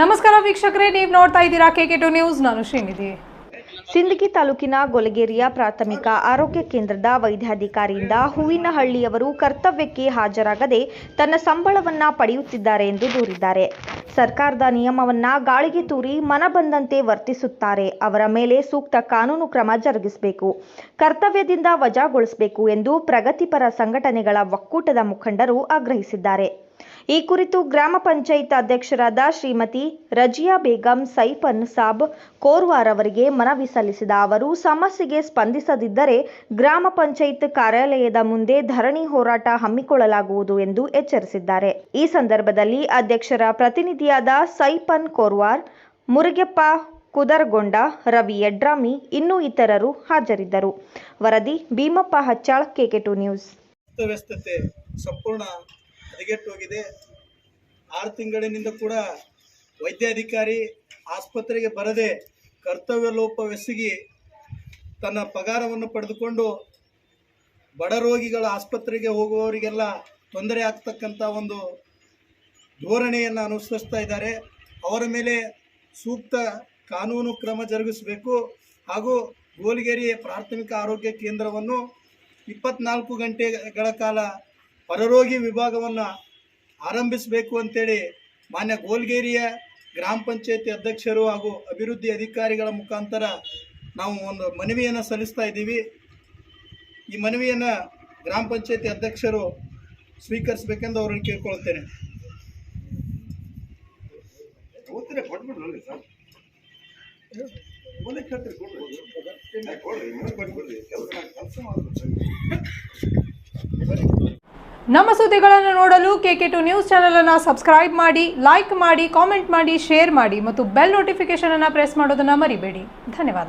ನಮಸ್ಕಾರ ವೀಕ್ಷಕರೇ, ನೀವು ನೋಡ್ತಾ ಇದ್ದೀರಾ ಕೆ ಟು ನ್ಯೂಸ್ ನಾನು ಶ್ರೀನಿಧಿ. ಸಿಂದಗಿ ತಾಲೂಕಿನ ಗೊಲಗೇರಿಯ ಪ್ರಾಥಮಿಕ ಆರೋಗ್ಯ ಕೇಂದ್ರದ ವೈದ್ಯಾಧಿಕಾರಿಯಿಂದ ಹೂವಿನಹಳ್ಳಿಯವರು ಕರ್ತವ್ಯಕ್ಕೆ ಹಾಜರಾಗದೆ ತನ್ನ ಸಂಬಳವನ್ನ ಪಡೆಯುತ್ತಿದ್ದಾರೆ ಎಂದು ದೂರಿದ್ದಾರೆ. ಸರ್ಕಾರದ ನಿಯಮವನ್ನ ಗಾಳಿಗೆ ತೂರಿ ಮನ ಬಂದಂತೆ ವರ್ತಿಸುತ್ತಾರೆ. ಅವರ ಮೇಲೆ ಸೂಕ್ತ ಕಾನೂನು ಕ್ರಮ ಜರುಗಿಸಬೇಕು. ಕರ್ತವ್ಯದಿಂದ ವಜಾಗೊಳಿಸಬೇಕು ಎಂದು ಪ್ರಗತಿಪರ ಸಂಘಟನೆಗಳ ಒಕ್ಕೂಟದ ಮುಖಂಡರು ಆಗ್ರಹಿಸಿದ್ದಾರೆ. ಈ ಕುರಿತು ಗ್ರಾಮ ಪಂಚಾಯತ್ ಅಧ್ಯಕ್ಷರಾದ ಶ್ರೀಮತಿ ರಜಿಯಾ ಬೇಗಂ ಸೈಫನ್ ಸಾಬ್ ಕೋರ್ವಾರ್ ಅವರಿಗೆ ಮನವಿ ಸಲ್ಲಿಸಿದ ಅವರು, ಸಮಸ್ಯೆಗೆ ಸ್ಪಂದಿಸದಿದ್ದರೆ ಗ್ರಾಮ ಪಂಚಾಯತ್ ಕಾರ್ಯಾಲಯದ ಮುಂದೆ ಧರಣಿ ಹೋರಾಟ ಹಮ್ಮಿಕೊಳ್ಳಲಾಗುವುದು ಎಂದು ಎಚ್ಚರಿಸಿದ್ದಾರೆ. ಈ ಸಂದರ್ಭದಲ್ಲಿ ಅಧ್ಯಕ್ಷರ ಪ್ರತಿನಿಧಿಯಾದ ಸೈಪನ್ ಕೋರ್ವಾರ್, ಮುರುಗೆಪ್ಪ ಕುದರ್ಗೊಂಡ, ರವಿ ಯಡ್ರಾಮಿ ಇನ್ನೂ ಇತರರು ಹಾಜರಿದ್ದರು. ವರದಿ Bheemappa Hachchal K K two news ಸಂಪೂರ್ಣ ಹದಗೆಟ್ಟು ಹೋಗಿದೆ ಆರು ತಿಂಗಳಿನಿಂದ ಕೂಡ ವೈದ್ಯಾಧಿಕಾರಿ ಆಸ್ಪತ್ರೆಗೆ ಬರದೆ ಕರ್ತವ್ಯ ಲೋಪವೆಸಗಿ ತನ್ನ ಪಗಾರವನ್ನು ಪಡೆದುಕೊಂಡು ಬಡ ರೋಗಿಗಳ ಆಸ್ಪತ್ರೆಗೆ ಹೋಗುವವರಿಗೆಲ್ಲ ತೊಂದರೆ ಆಗ್ತಕ್ಕಂಥ ಒಂದು ಧೋರಣೆಯನ್ನು ಅನುಸರಿಸ್ತಾ ಇದ್ದಾರೆ. ಅವರ ಮೇಲೆ ಸೂಕ್ತ ಕಾನೂನು ಕ್ರಮ ಜರುಗಿಸಬೇಕು ಹಾಗೂ ಗೋಲಗೇರಿ ಪ್ರಾಥಮಿಕ ಆರೋಗ್ಯ ಕೇಂದ್ರವನ್ನು ಇಪ್ಪತ್ನಾಲ್ಕು ಗಂಟೆಗಳ ಕಾಲ ಹೊರರೋಗಿ ವಿಭಾಗವನ್ನು ಆರಂಭಿಸಬೇಕು ಅಂತೇಳಿ ಮಾನ್ಯ ಗೋಲ್ಗೇರಿಯ ಗ್ರಾಮ ಪಂಚಾಯತಿ ಅಧ್ಯಕ್ಷರು ಹಾಗೂ ಅಭಿವೃದ್ಧಿ ಅಧಿಕಾರಿಗಳ ಮುಖಾಂತರ ನಾವು ಒಂದು ಮನವಿಯನ್ನು ಸಲ್ಲಿಸ್ತಾ ಇದ್ದೀವಿ. ಈ ಮನವಿಯನ್ನು ಗ್ರಾಮ ಪಂಚಾಯತಿ ಅಧ್ಯಕ್ಷರು ಸ್ವೀಕರಿಸಬೇಕೆಂದು ಅವರನ್ನು ಕೇಳ್ಕೊಳ್ತೇನೆ. ಉತ್ತರ ನಮ್ಮ ಸುದ್ದಿಗಳನ್ನು ನೋಡಲು ಕೆ ಕೆ ಟು ನ್ಯೂಸ್ ಚಾನಲನ್ನು ಸಬ್ಸ್ಕ್ರೈಬ್ ಮಾಡಿ ಲೈಕ್ ಮಾಡಿ ಕಾಮೆಂಟ್ ಮಾಡಿ ಶೇರ್ ಮಾಡಿ ಮತ್ತು ಬೆಲ್ ನೋಟಿಫಿಕೇಶನ್ ಅನ್ನು ಪ್ರೆಸ್ ಮಾಡೋದನ್ನು ಮರಿಬೇಡಿ. ಧನ್ಯವಾದ.